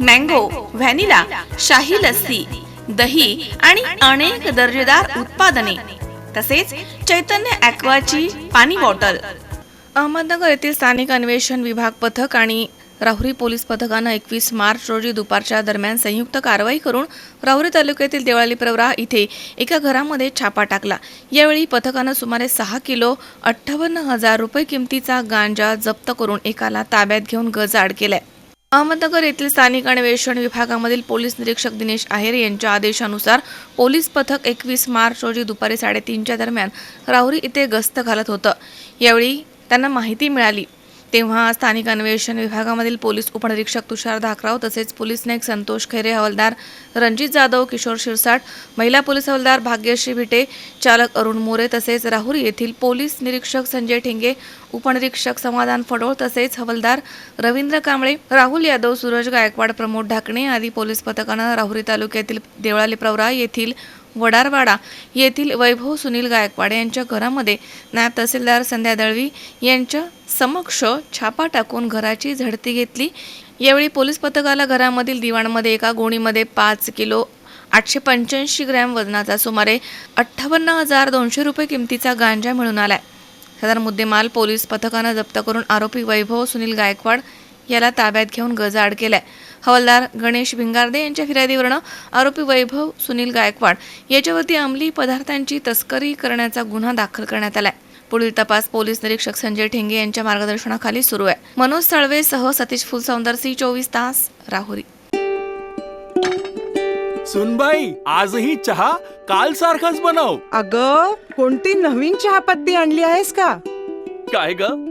Mango vanilla शाही लस्सी दही आणि अनेक दर्जेदार उत्पादने तसेच चैतन्य ॲक्वाची पाणी बॉटल. अहमदनगर येथील स्थानिक अन्वेषण विभाग पथक आणि राहुरी पोलीस पथकानं एकवीस मार्च रोजी दुपारच्या दरम्यान संयुक्त कारवाई करून राहुरी तालुक्यातील देवळाली प्रवरा इथे एका घरामध्ये छापा टाकला. यावेळी पथकानं सुमारे सहा किलो अठ्ठावन्न हजार रुपये किमतीचा गांजा जप्त करून एकाला ताब्यात घेऊन गजाआड केलाय. अहमदनगर येथील स्थानिक अन्वेषण विभागामधील पोलीस निरीक्षक दिनेश आहेर यांच्या आदेशानुसार पोलीस पथक एकवीस मार्च रोजी दुपारी साडेतीनच्या दरम्यान राहुरी इथे गस्त घालत होतं. यावेळी त्यांना माहिती मिळाली. तेव्हा स्थानिक अन्वेषण विभागामधील पोलीस उपनिरीक्षक तुषार धाकराव तसेच पोलीस नाईक संतोष खैरे हवालदार रणजित जाधव किशोर शिरसाट महिला पोलीस हवालदार भाग्यश्री भिटे चालक अरुण मोरे तसेच राहुरी येथील पोलीस निरीक्षक संजय ठेंगे उपनिरीक्षक समाधान फडोळ तसेच हवालदार रवींद्र कांबळे राहुल यादव सूरज गायकवाड प्रमोद ढाकणे आदी पोलीस पथकानं राहुरी तालुक्यातील देवळाली प्रवरा येथील वडारवाडा येथील वैभव सुनील गायकवाड यांच्या घरामध्ये नायब तहसीलदार संध्या दळवी यांच्या समक्ष छापा टाकून घराची झडती घेतली. यावेळी पोलीस पथकाला घरामधील दिवाणमध्ये एका गोणीमध्ये पाच किलो आठशे पंच्याऐंशी ग्रॅम वजनाचा सुमारे अठ्ठावन्न हजार दोनशे रुपये किमतीचा गांजा मिळून आलाय. सदर मुद्देमाल पोलीस पथकानं जप्त करून आरोपी वैभव सुनील गायकवाड याला ताब्यात घेऊन गजाआड केलाय. हवालदार गणेश भिंगारदे यांच्या फिर्यादीवरनं आरोपी वैभव सुनील गायकवाड याच्यावरती अंमली पदार्थांची तस्करी करण्याचा गुन्हा दाखल करण्यात आलाय. पुढील तपास पोलीस निरीक्षक संजय ठेंगे यांच्या मार्गदर्शनाखाली सुरू आहे. मनोज साळवे सह सतीश फुलसौंदर सी चोवीस तास राहुरी. सुनबाई आजही चहा काल सारखाच बनव. अग कोणती नवीन चहापत्ती आणली आहेस का? काय ग?